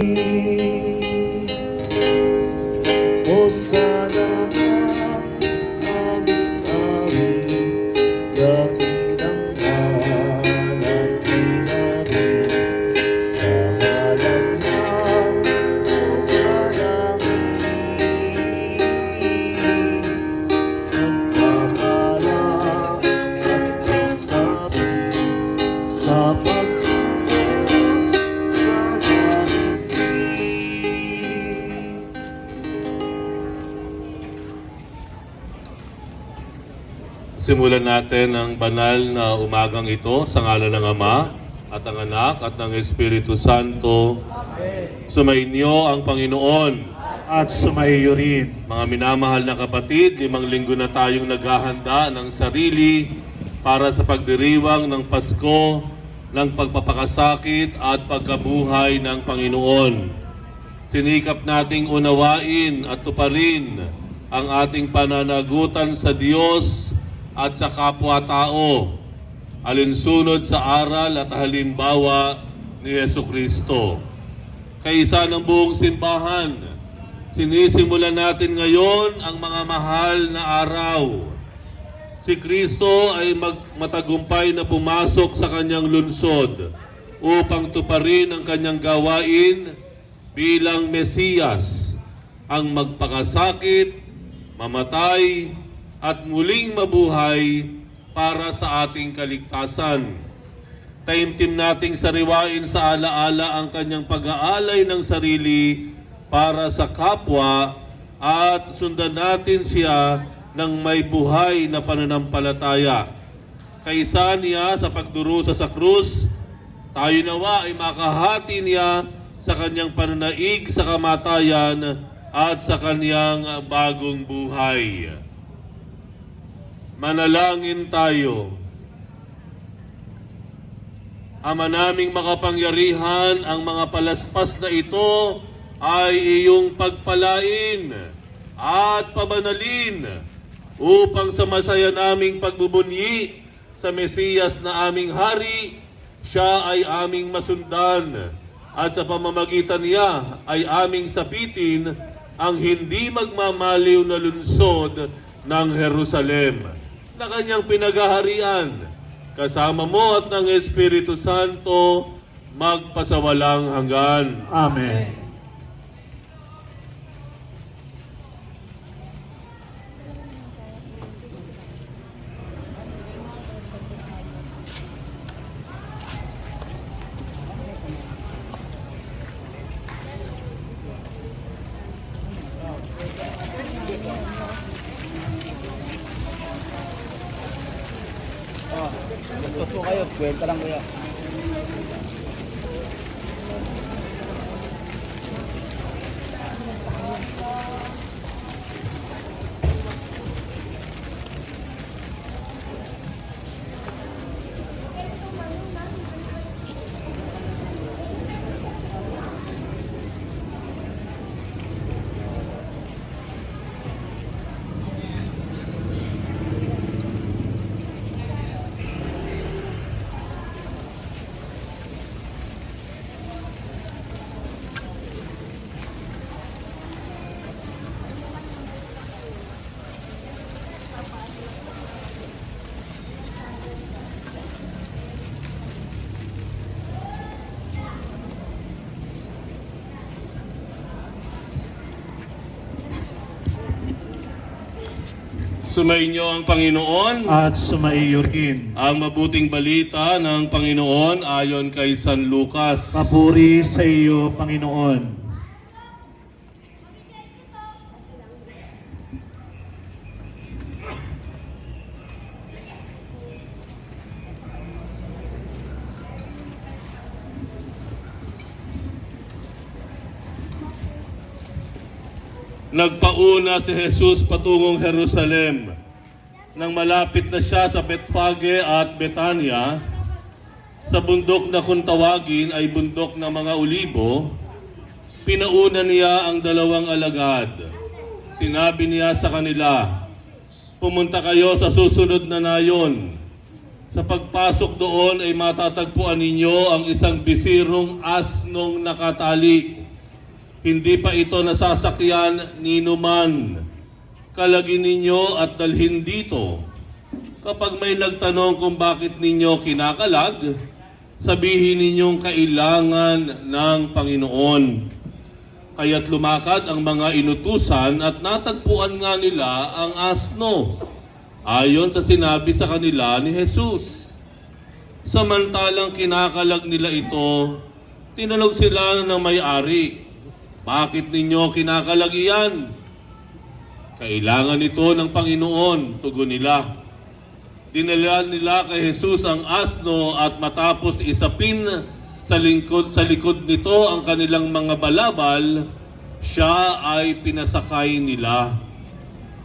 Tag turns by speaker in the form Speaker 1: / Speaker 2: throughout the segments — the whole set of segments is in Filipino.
Speaker 1: Thank you.
Speaker 2: Simulan natin ang banal na umagang ito sa ngalan ng Ama at ng Anak at ng Espiritu Santo. Sumainyo ang Panginoon.
Speaker 3: at sumaiyo rin.
Speaker 2: Mga minamahal na kapatid, limang linggo na tayong naghahanda ng sarili para sa pagdiriwang ng Pasko, ng pagpapakasakit at pagkabuhay ng Panginoon. Sinikap nating unawain at tuparin ang ating pananagutan sa Diyos at sa kapwa-tao, alinsunod sa aral at halimbawa ni Yesu Kristo. Kaisa ng buong simbahan, Sinisimulan natin ngayon ang mga mahal na araw. Si Kristo ay mag- matagumpay na pumasok sa kanyang lunsod upang tuparin ang kanyang gawain bilang Mesiyas, ang magpakasakit, mamatay, at muling mabuhay para sa ating kaligtasan. Taimtim nating sariwain sa alaala ang kanyang pag-aalay ng sarili para sa kapwa at sundan natin siya ng may buhay na pananampalataya. Kaisa niya sa pagdurusa sa krus, tayo nawa ay makahati niya sa kanyang pananaig sa kamatayan at sa kanyang bagong buhay. Manalangin tayo. Ama naming makapangyarihan, ang mga palaspas na ito ay iyong pagpalain at pabanalin upang sa masaya naming pagbubunyi sa Mesiyas na aming hari, siya ay aming masundan at sa pamamagitan niya ay aming sapitin ang hindi magmamaliw na lunsod ng Jerusalem na kanyang pinagaharian kasama mo at ng Espiritu Santo magpasawalang hanggan.
Speaker 3: Amen.
Speaker 4: 50 lang kuya.
Speaker 2: Sumainyo ang Panginoon.
Speaker 3: At sumaiyo rin.
Speaker 2: Ang mabuting balita ng Panginoon ayon kay San Lucas.
Speaker 3: Papuri sa iyo, Panginoon.
Speaker 2: Nagpauna si Jesus patungong Jerusalem. Nang malapit na siya sa Betfage at Betania, sa bundok na kung tawagin ay bundok ng mga ulibo, pinauna niya ang dalawang alagad. Sinabi niya sa kanila, Pumunta kayo sa susunod na nayon. Sa pagpasok doon ay matatagpuan ninyo ang isang bisirong asnong nakatali Hindi pa ito nasasakyan ni numan. Kalagin ninyo at dalhin dito. Kapag may nagtanong kung bakit ninyo kinakalag, sabihin ninyong kailangan ng Panginoon. Kaya't lumakad ang mga inutusan at natagpuan nga nila ang asno. Ayon sa sinabi sa kanila ni Jesus. Samantalang kinakalag nila ito, tinanong sila ng may-ari, Bakit ninyo kinakalag iyan? Kailangan ito ng Panginoon, tugon nila. Dinala nila kay Jesus ang asno at matapos isapin sa lingkod sa likod nito ang kanilang mga balabal, siya ay pinasakay nila.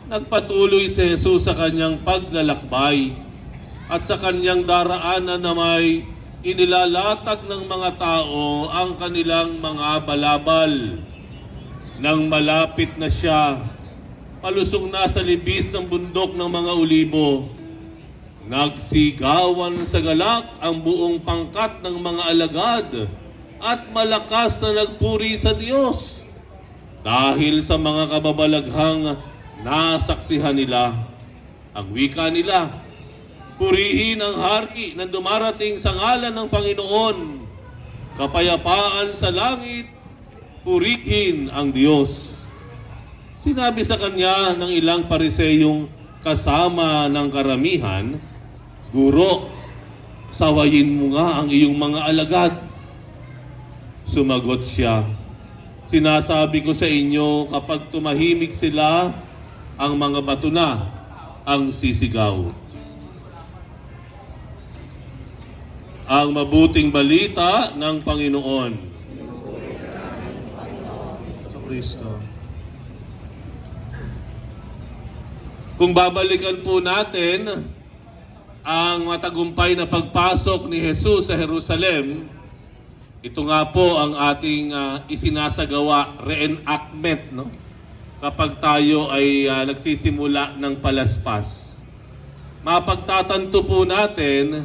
Speaker 2: Nagpatuloy si Jesus sa kanyang paglalakbay at sa kanyang daraanan na may inilalatag ng mga tao ang kanilang mga balabal. Nang malapit na siya, palusong na sa libis ng bundok ng mga ulibo, Nagsigawan sa galak ang buong pangkat ng mga alagad at malakas na nagpuri sa Diyos. Dahil sa mga kababalaghang nasaksihan nila, ang wika nila, purihin ang hari na dumarating sa ngalan ng Panginoon. Kapayapaan sa langit, purihin ang Diyos. Sinabi sa kanya ng ilang pariseyong kasama ng karamihan, Guro, sawayin mo nga ang iyong mga alagad. Sumagot siya, Sinasabi ko sa inyo, kapag tumahimik sila, ang mga bato na ang sisigaw. Ang mabuting balita ng Panginoon.
Speaker 3: Kristo.
Speaker 2: Kung babalikan po natin ang matagumpay na pagpasok ni Jesus sa Jerusalem, ito nga po ang ating ah, isinasagawa reenactment no? kapag tayo ay ah, nagsisimula ng palaspas. Mapagtatanto po natin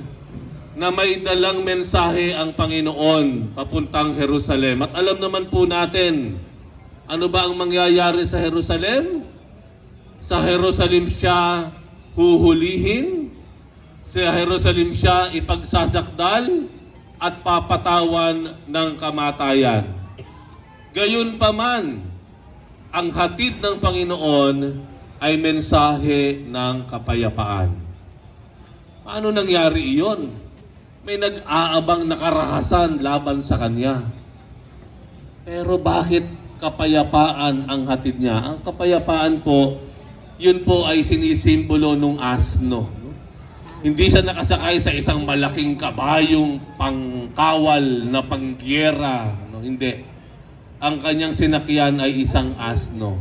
Speaker 2: na may dalang mensahe ang Panginoon papuntang Jerusalem. At alam naman po natin, ano ba ang mangyayari sa Jerusalem? Sa Jerusalem siya huhulihin, sa Jerusalem siya ipagsasakdal at papatawan ng kamatayan. Gayun pa man, ang hatid ng Panginoon ay mensahe ng kapayapaan. Paano nangyari iyon? May nag-aabang na karahasan laban sa Kanya. Pero bakit kapayapaan ang hatid niya? Ang kapayapaan po, yun po ay sinisimbolo nung asno. no? Hindi siya nakasakay sa isang malaking kabayong pangkawal na pangyera. No? Hindi. Ang kanyang sinakyan ay isang asno.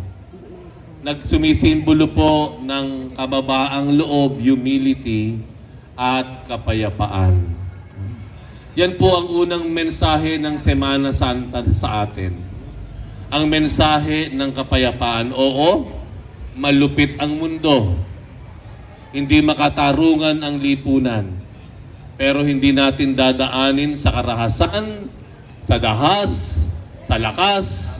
Speaker 2: Nagsumisimbolo po ng kababaang loob, humility, at kapayapaan. Yan po ang unang mensahe ng Semana Santa sa atin. Ang mensahe ng kapayapaan. Oo, malupit ang mundo. Hindi makatarungan ang lipunan. Pero hindi natin dadaanin sa karahasan, sa dahas, sa lakas,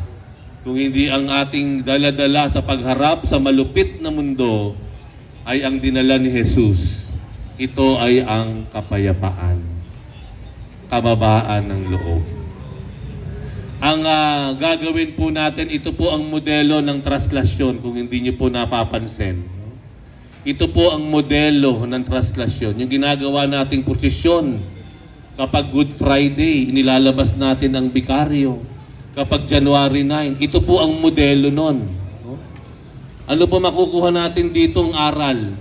Speaker 2: kung hindi ang ating daladala sa pagharap sa malupit na mundo ay ang dinala ni Jesus. Ito ay ang kapayapaan kababaan ng loob. Ang ah, gagawin po natin, ito po ang modelo ng traslasyon kung hindi niyo po napapansin. Ito po ang modelo ng traslasyon. Yung ginagawa nating prosesyon kapag Good Friday, inilalabas natin ang bikaryo. Kapag January 9, ito po ang modelo nun. No? Ano po makukuha natin ditong aral?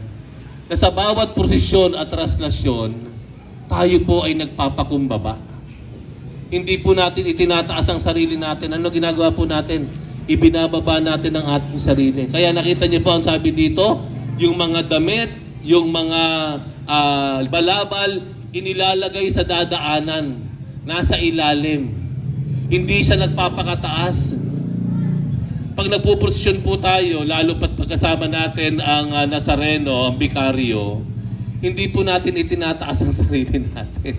Speaker 2: Na sa bawat prosesyon at traslasyon, tayo po ay nagpapakumbaba. Hindi po natin itinataas ang sarili natin. Ano ginagawa po natin? Ibinababa natin ang ating sarili. Kaya nakita niyo po ang sabi dito, yung mga damit, yung mga ah, balabal, inilalagay sa dadaanan. Nasa ilalim. Hindi siya nagpapakataas. Pag nagpuprosesyon po tayo, lalo pat pagkasama natin ang ah, Nazareno, ang bikaryo, hindi po natin itinataas ang sarili natin.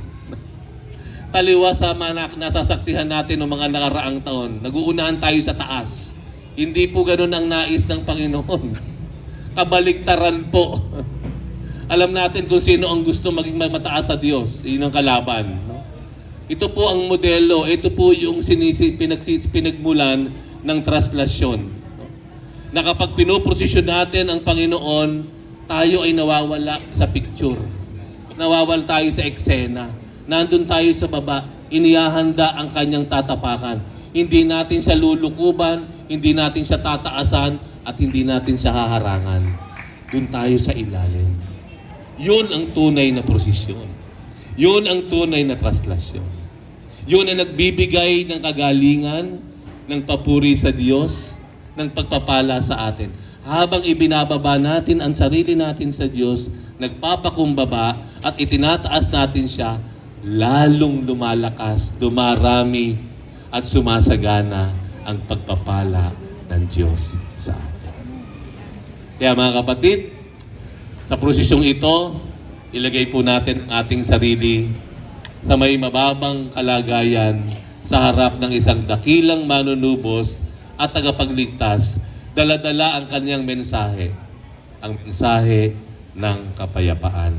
Speaker 2: taliwa sa mga nasasaksihan natin ng mga nakaraang taon. Naguunahan tayo sa taas. Hindi po ganun ang nais ng Panginoon. Kabaligtaran po. Alam natin kung sino ang gusto maging mataas sa Diyos. Yun ang kalaban. Ito po ang modelo. Ito po yung sinisi, pinagsis, pinagmulan ng traslasyon. No? Na kapag pinoprosesyon natin ang Panginoon, tayo ay nawawala sa picture. Nawawala tayo sa eksena. Nandun tayo sa baba. Iniyahanda ang kanyang tatapakan. Hindi natin siya lulukuban, hindi natin siya tataasan, at hindi natin siya haharangan. Doon tayo sa ilalim. Yun ang tunay na prosesyon. Yun ang tunay na traslasyon. Yun ang nagbibigay ng kagalingan, ng papuri sa Diyos, ng pagpapala sa atin. Habang ibinababa natin ang sarili natin sa Diyos, nagpapakumbaba at itinataas natin siya, lalong lumalakas, dumarami at sumasagana ang pagpapala ng Diyos sa atin. Kaya mga kapatid, sa prosesyong ito, ilagay po natin ang ating sarili sa may mababang kalagayan sa harap ng isang dakilang manunubos at tagapagligtas, daladala ang kanyang mensahe, ang mensahe ng kapayapaan.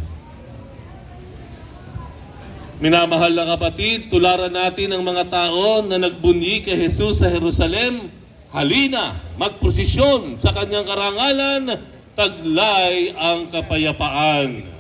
Speaker 2: Minamahal na kapatid, tularan natin ang mga tao na nagbunyi kay Jesus sa Jerusalem. Halina, magprosesyon sa kanyang karangalan, taglay ang kapayapaan.